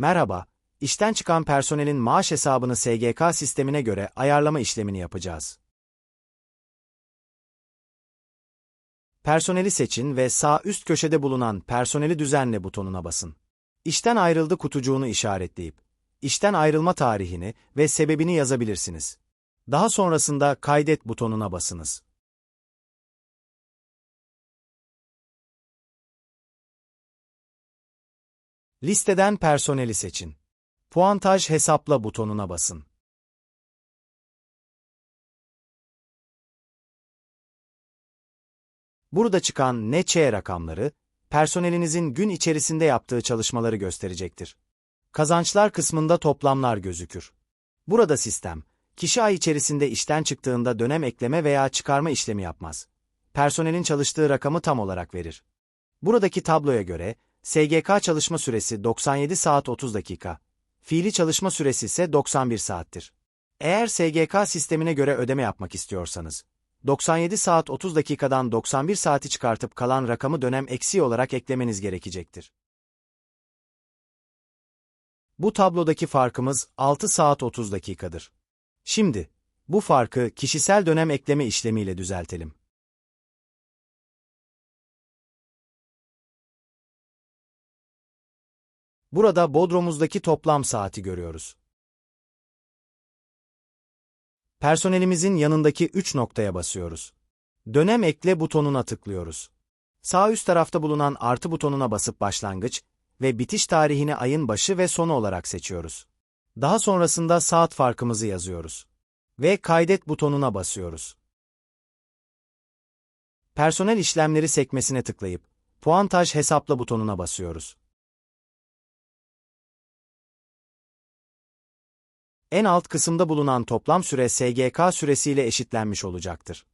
Merhaba, işten çıkan personelin maaş hesabını SGK sistemine göre ayarlama işlemini yapacağız. Personeli seçin ve sağ üst köşede bulunan Personeli düzenle butonuna basın. İşten ayrıldı kutucuğunu işaretleyip, işten ayrılma tarihini ve sebebini yazabilirsiniz. Daha sonrasında Kaydet butonuna basınız. Listeden personeli seçin. Puantaj hesapla butonuna basın. Burada çıkan NÇ rakamları, personelinizin gün içerisinde yaptığı çalışmaları gösterecektir. Kazançlar kısmında toplamlar gözükür. Burada sistem, kişi ay içerisinde işten çıktığında dönem ekleme veya çıkarma işlemi yapmaz. Personelin çalıştığı rakamı tam olarak verir. Buradaki tabloya göre, SGK çalışma süresi 97 saat 30 dakika, fiili çalışma süresi ise 91 saattir. Eğer SGK sistemine göre ödeme yapmak istiyorsanız, 97 saat 30 dakikadan 91 saati çıkartıp kalan rakamı dönem eksiği olarak eklemeniz gerekecektir. Bu tablodaki farkımız 6 saat 30 dakikadır. Şimdi, bu farkı kişisel dönem ekleme işlemiyle düzeltelim. Burada Bodrum'uzdaki toplam saati görüyoruz. Personelimizin yanındaki 3 noktaya basıyoruz. Dönem ekle butonuna tıklıyoruz. Sağ üst tarafta bulunan artı butonuna basıp başlangıç ve bitiş tarihini ayın başı ve sonu olarak seçiyoruz. Daha sonrasında saat farkımızı yazıyoruz. Ve kaydet butonuna basıyoruz. Personel işlemleri sekmesine tıklayıp puantaj hesapla butonuna basıyoruz. En alt kısımda bulunan toplam süre SGK süresiyle eşitlenmiş olacaktır.